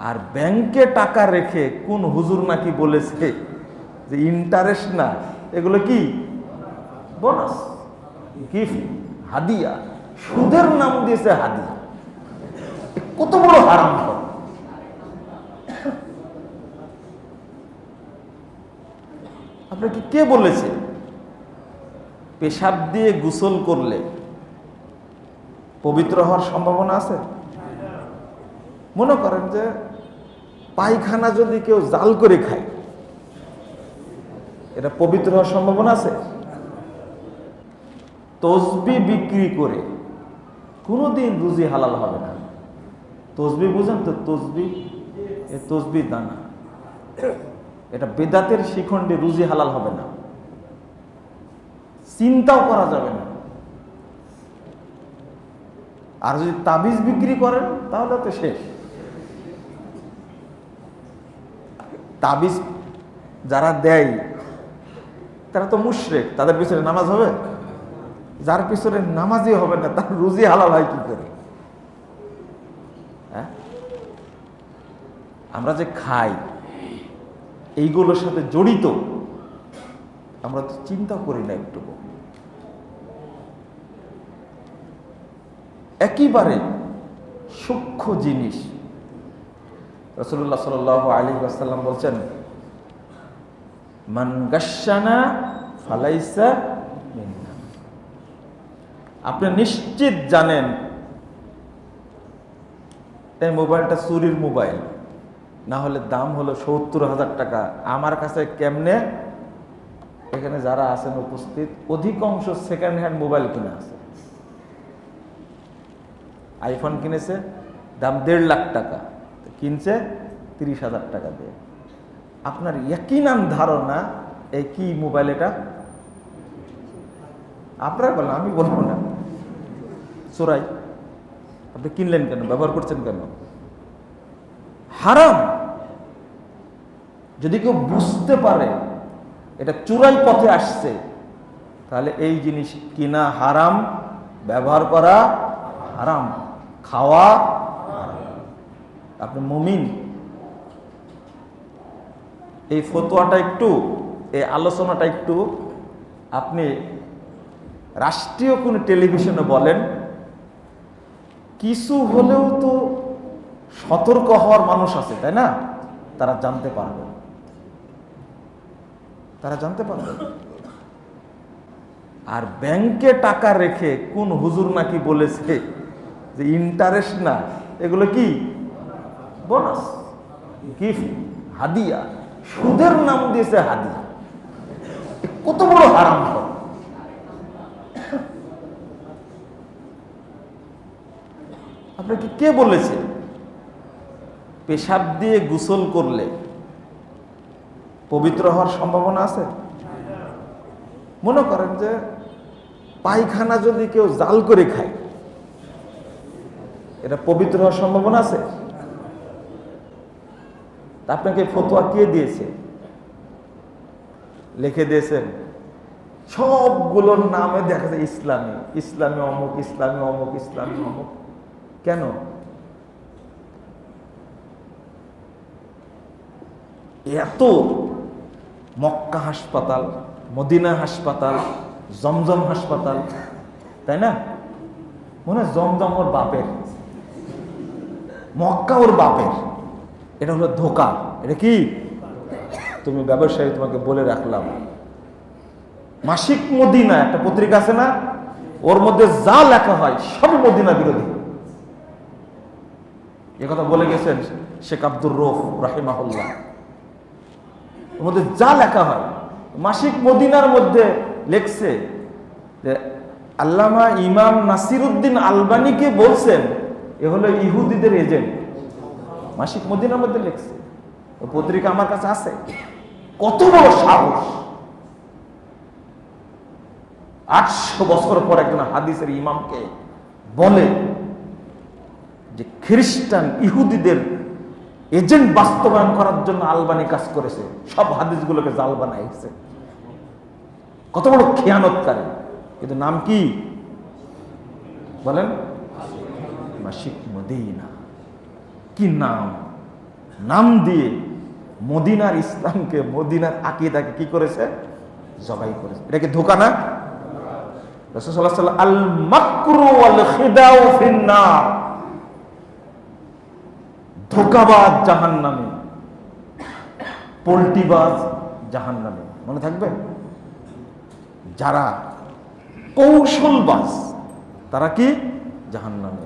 আর ব্যাংকে টাকা রেখে কোন হুজুর নাকি বলেছে যে ইন্টারেস্ট না, এগুলো কি? বোনাস গিফট হাদিয়া। সুদের নাম দিয়েছে হাদিয়া। কত বড় হারাম আপনাকে কে বলেছে? পেশাব দিয়ে গোসল করলে পবিত্র হওয়ার সম্ভাবনা আছে? মনে করেন যে পায়খানা যদি কেউ জাল করে খায়, এটা পবিত্র হওয়ার সম্ভাবনা আছে? তসবি বিক্রি করে কোনোদিন রুজি হালাল হবে না। তসবি বুঝেন তো, তসবি, এ তসবি দানা। এটা বেদাতের শিখণ্ডে রুজি হালাল হবে না। চিন্তাও করা যাবে না। আর যদি তাবিজ বিক্রি করেন, তাহলে তো শেষ। তাবিজ যারা দেয়, তারা তো মুশরেক, তাদের পিছনে নামাজ হবে? যার পিছনে নামাজই হবে না, তার রুজি হালাল হয় কি করে? হ্যাঁ? আমরা যে খাই, এইগুলোর সাথে জড়িত, আমরা তো চিন্তা করি না একটু একেবারে সূক্ষ্ম জিনিস রসুল্লাহ সাল আলী আসাল্লাম বলছেন, মান গাসানা ফালাইসা আপনি নিশ্চিত জানেন, এই মোবাইলটা চুরির মোবাইল না হলে দাম হলো সত্তর হাজার টাকা। আমার কাছে কেমনে? এখানে যারা আছেন উপস্থিত, অধিকাংশ সেকেন্ড হ্যান্ড মোবাইল কিনে আছে। আইফোন কিনেছে, দাম দেড় লাখ টাকা। কিনছে তিরিশ হাজার টাকা দিয়ে। আপনার একইনাম ধারণা এই কি মোবাইল এটা? আপনার বলেন, আমি বলব না। চোরাই আপনি কিনলেন কেন? ব্যবহার করছেন কেন? হারাম! যদি কেউ বুঝতে পারে এটা চুরাই পথে আসছে, তাহলে এই জিনিস কিনা হারাম, ব্যবহার করা হারাম। খাওয়া। আপনি মুমিন। এই ফতোয়াটা একটু, এই আলোচনাটা একটু আপনি রাষ্ট্রীয় কোনো টেলিভিশনে বলেন, কিছু হলেও তো সতর্ক হওয়ার মানুষ আছে, তাই না? তারা জানতে পারবে। তারা জানতে পারবে। আর ব্যাংকে টাকা রেখে কোন হুজুর নাকি বলেছে যে ইন্টারেস্ট না, এগুলো কি বোনাস, গিফট, হাদিয়া, সুদের নাম দিয়েছে হাদিয়া। কত বড় হারাম আপনাকে কে বলেছে? পেশাব দিয়ে গোসল করলে পবিত্র হওয়ার সম্ভাবনা আছে? মনে করেন যে পায়খানা যদি কেউ জাল করে খায়, এটা পবিত্র হওয়ার সম্ভাবনা আছে? আপনাকে ফতোয়া কে দিয়েছে? লিখে দিয়েছেন? সবগুলোর নামে দেখা যায় ইসলামী। ইসলামী অমুক ইসলামী অমুক ইসলামী অমুক। কেন? এত মক্কা হাসপাতাল, মদিনা হাসপাতাল, জমজম হাসপাতাল, তাই না? মনে হয় জমজম ওর বাপের। মক্কা ওর বাপের। এটা হলো ধোকা। এটা কি? তুমি ব্যবসায়ী, তোমাকে বলে রাখলাম। মাসিক মদিনা, একটা পত্রিকা আছে না? ওর মধ্যে যা লেখা হয় সব মদিনা বিরোধী। এ কথা বলে গেছেন শেখ আব্দুর রফ রাহিমাহুল্লাহ। ওর মধ্যে যা লেখা হয়, মাসিক মদিনার মধ্যে লেখছে যে, আল্লামা ইমাম নাসিরুদ্দিন আলবানিকে বলছেন, এ হলো ইহুদিদের এজেন্ট। মাসিক মদিনার মধ্যে লিখছে। পত্রিকা আমার কাছে আছে। কত বড় সাহস। আটশো বছর পর একজন হাদিসের ইমামকে বলে যে খ্রিস্টান ইহুদিদের এজেন্ট বাস্তবায়ন করার জন্য আলবানি কাজ করেছে। সব হাদিসগুলোকে জাল বানাইছে। কত বড় খেয়ানতকারী। কিন্তু নাম কি? বলেন, মাসিক মদিনা। কি নাম? নাম দিয়ে মদিনার ইসলামকে, মদিনার আকিদাকে কি করেছে? জবাই করেছে। এটা কি ধোকা না? মনে থাকবে? যারা কৌশলবাজ, তারা কি? জাহান্নামে। রাসূলুল্লাহ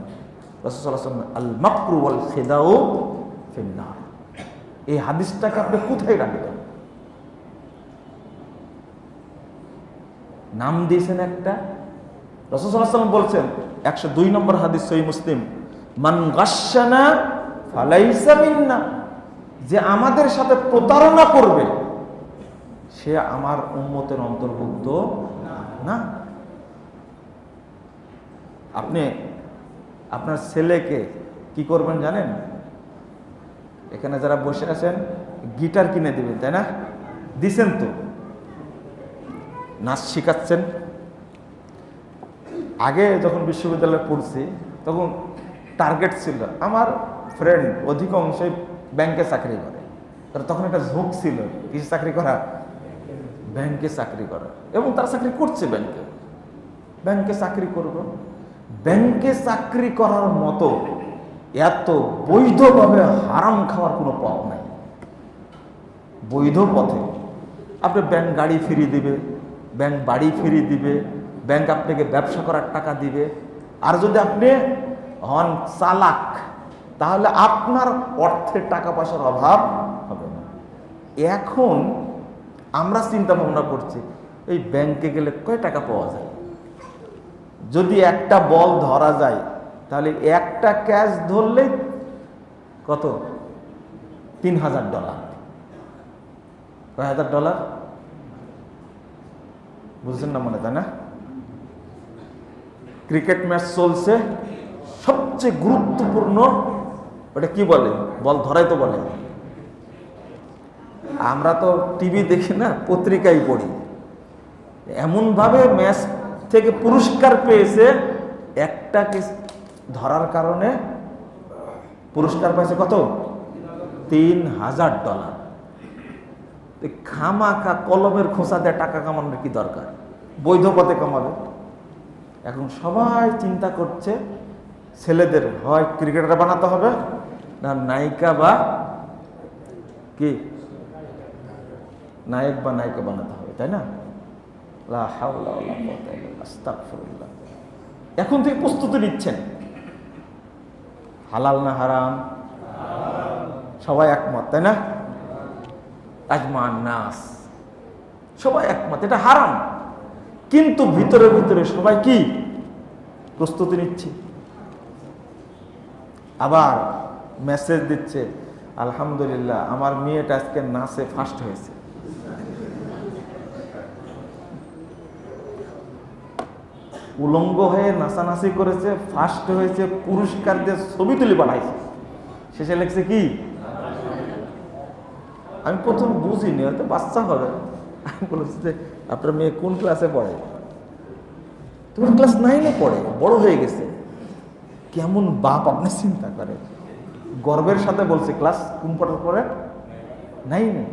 ফিন্নার। এই হাদিসটাকে আপনি কোথায় রাখবেন? নাম দিয়েছেন একটা? রসুলাম বলছেন, একশো দুই নম্বর হাদিস সই মুসলিম, মান গাসানা ফালাইসা যে আমাদের সাথে প্রতারণা করবে, সে আমার উন্মতের অন্তর্ভুক্ত না। আপনি আপনার ছেলেকে কি করবেন জানেন? এখানে যারা বসে আছেন, গিটার কিনে দিবেন, তাই না? দিছেন তো। নাচ শিখাচ্ছেন। আগে যখন বিশ্ববিদ্যালয়ে পড়ছি, তখন টার্গেট ছিল, আমার ফ্রেন্ড অধিকাংশই ব্যাংকে চাকরি করে। তখন একটা ঝোঁক ছিল কিছু চাকরি করা? ব্যাংকে চাকরি করা। এবং তারা চাকরি করছে ব্যাংকে ব্যাংকে চাকরি করব। ব্যাংকে চাকরি করার মতো এত বৈধভাবে হারাম খাওয়ার কোনো পথ নাই। বৈধ পথে আপনি ব্যাংক গাড়ি ফিরিয়ে দিবে, ব্যাংক বাড়ি ফিরিয়ে দিবে, ব্যাংক আপনাকে ব্যবসা করার টাকা দিবে। আর যদি আপনি হন চালাক, তাহলে আপনার অর্থের টাকা পয়সার অভাব হবে না। এখন আমরা চিন্তা ভাবনা করছি, এই ব্যাংকে গেলে কয় টাকা পাওয়া যায়? যদি একটা বল ধরা যায়, তাহলে একটা ক্যাশ ধরলে কত? তিন হাজার ডলার। কয় হাজার ডলার? বুঝছেন না মনে, তাই না? ক্রিকেট ম্যাচ চলছে, সবচেয়ে গুরুত্বপূর্ণ, ওটা কি বলে? বল ধরাই তো বলে। আমরা তো টিভি দেখি না, পত্রিকাই পড়ি। এমনভাবে ম্যাচ থেকে পুরস্কার পেয়েছে একটা কেস ধরার কারণে পুরস্কার পাইছে কত? তিন হাজার ডলার। খামা খা কলমের খোঁচা দিয়ে টাকা কামানোর কি দরকার? বৈধ পথে কামাবে। এখন সবাই চিন্তা করছে, ছেলেদের হয় ক্রিকেটার বানাতে হবে না নায়িকা বা কি? নায়ক বা নায়িকা বানাতে হবে, তাই না? এখন থেকে প্রস্তুতি নিচ্ছেন। হালাল না হারাম? সবাই একমত, তাই না? আজমান নাস। সবাই একমত, এটা হারাম। কিন্তু ভিতরে ভিতরে সবাই কি? প্রস্তুতি নিচ্ছে। আবার মেসেজ দিচ্ছে, আলহামদুলিল্লাহ, আমার মেয়েটা আজকে নাচে ফার্স্ট হয়েছে। উলঙ্গ হয়ে নাচানাচি করেছে ফার্স্ট হয়েছে পুরস্কার দিয়ে ছবি তুলে পাঠাইছে। শেষে লেখছে কি? আমি প্রথম বুঝিনি, হয়তো বাচ্চা হবে। আমি বলেছি যে, আপনার মেয়ে কোন ক্লাসে পড়ে? তোমার ক্লাস নাইনে পড়ে, বড় হয়ে গেছে। কেমন বাপ, আপনি চিন্তা করে গর্বের সাথে বলছে ক্লাস কোন পড়ার পরে? নাইনে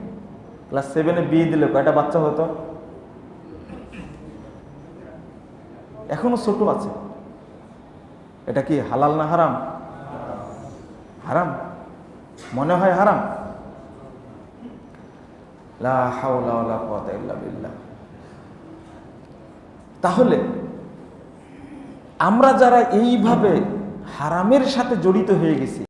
ক্লাস সেভেনে বিয়ে দিলে, কয়টা বাচ্চা হতো? এখনও ছোট আছে। এটা কি হালাল না হারাম? হারাম? মনে হয় হারাম। তাহলে আমরা যারা এইভাবে হারামের সাথে জড়িত হয়ে গেছি